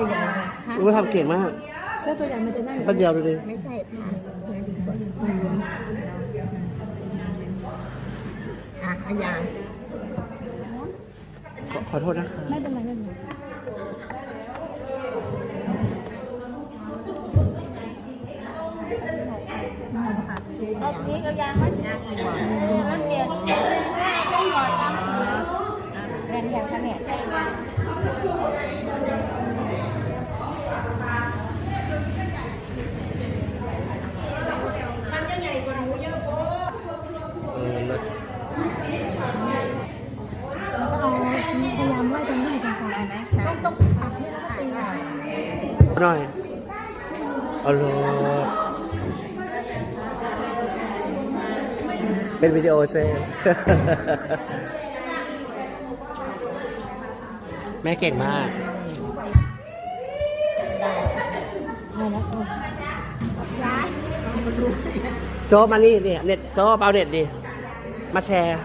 ตัวใหญ่ไงรู้ว่าทำเก่งมากเสื้อตัวใหญ่มันจะนั่งท่านเดียวดูดิไม่ใช่ทานนี้นะดีกว่าอะอายังขอขอโทษนะคะไม่เป็นไรไม่เป็นไรเอาพริกเอายางไหมย่างอีกบ่เออแล้วเปลี่ยนต้องหยอดตามสีแบนอย่างคะเนี่ย เออเลิศ เอาพยายามไล่ตรงนี้ตรงกลางนะ ต้องตีหน่อยหน่อยเอาลเป็นวิดีโอเซฟแม่เก่งมากเอาละเอาโจมานี่เนี่ยเน็ตโจเอาเน็ตดิ มาแชร์